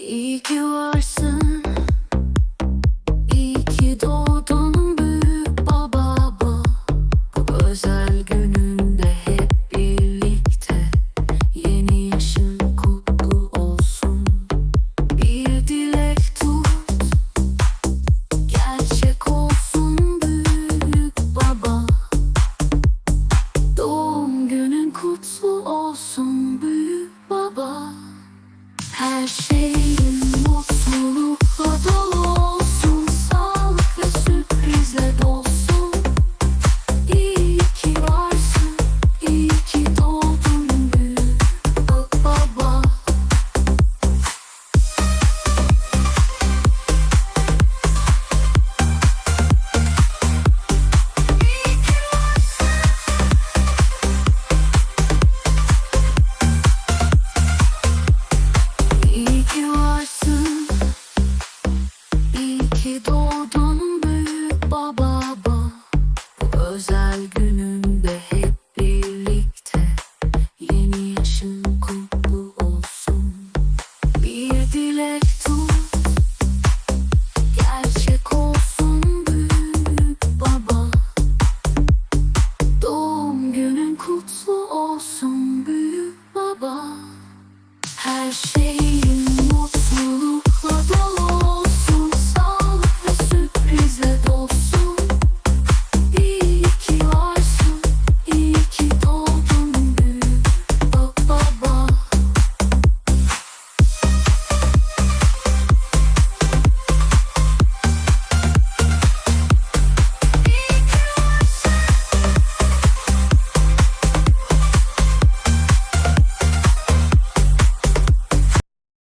이 2개월 쓴 her özel gününde hep birlikte. Yeni yaşın kutlu olsun. Bir dilek tut. Gerçek olsun büyük baba. Doğum günün kutlu olsun büyük baba. Her şey